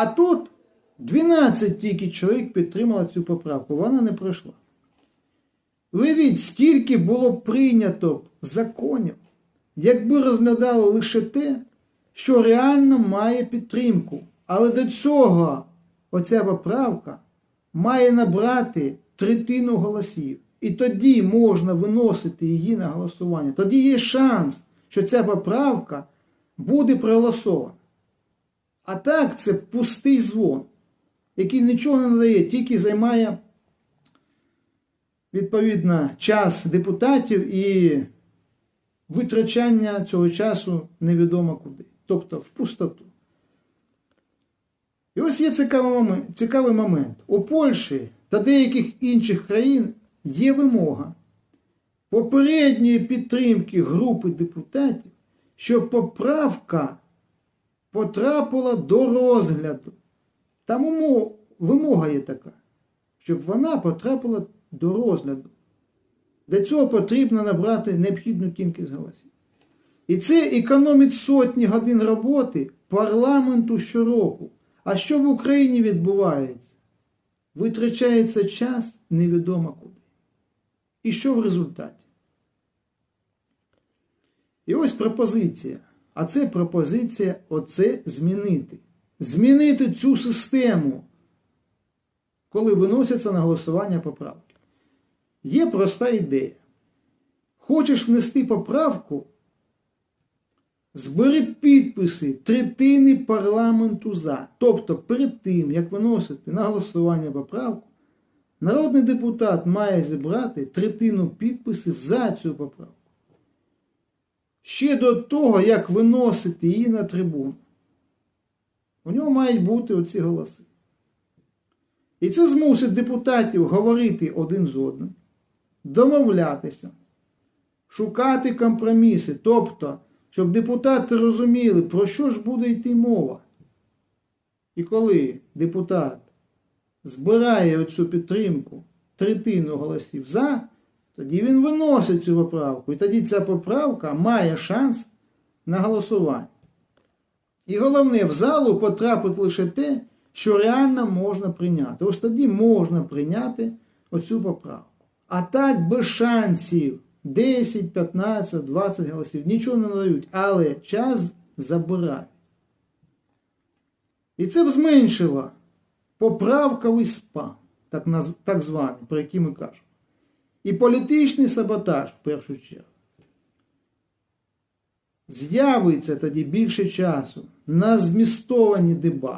А тут 12 тільки чоловік підтримали цю поправку, вона не пройшла. Уявіть, скільки було прийнято законів, якби розглядали лише те, що реально має підтримку. Але до цього оця поправка має набрати третину голосів. І тоді можна виносити її на голосування. Тоді є шанс, що ця поправка буде проголосована. А так це пустий дзвон, який нічого не надає, тільки займає відповідно час депутатів і витрачання цього часу невідомо куди. Тобто в пустоту. І ось є цікавий момент. У Польщі та деяких інших країн є вимога попередньої підтримки групи депутатів, щоб поправка потрапила до розгляду. Там вимога є така, щоб вона потрапила до розгляду. Для цього потрібно набрати необхідну кількість голосів. І це економить сотні годин роботи парламенту щороку. А що в Україні відбувається? Витрачається час невідомо куди. І що в результаті? І ось пропозиція. А це пропозиція оце змінити. Змінити цю систему, коли виносяться на голосування поправки. Є проста ідея. Хочеш внести поправку? Збери підписи третини парламенту за. Тобто, перед тим, як виносити на голосування поправку, народний депутат має зібрати третину підписів за цю поправку. Ще до того, як виносити її на трибуну. У нього мають бути оці голоси. І це змусить депутатів говорити один з одним, домовлятися, шукати компроміси. Тобто, щоб депутати розуміли, про що ж буде йти мова. І коли депутат збирає оцю підтримку третину голосів за, тоді він виносить цю поправку. І тоді ця поправка має шанс на голосування. І головне, в залу потрапить лише те, що реально можна прийняти. Ось тоді можна прийняти оцю поправку. А так без шансів 10, 15, 20 голосів нічого не надають, але час забирає. І це б зменшило поправковий спам, так, так званий, про який ми кажемо. І політичний саботаж в першу чергу. З'явиться тоді більше часу на змістовані дебати.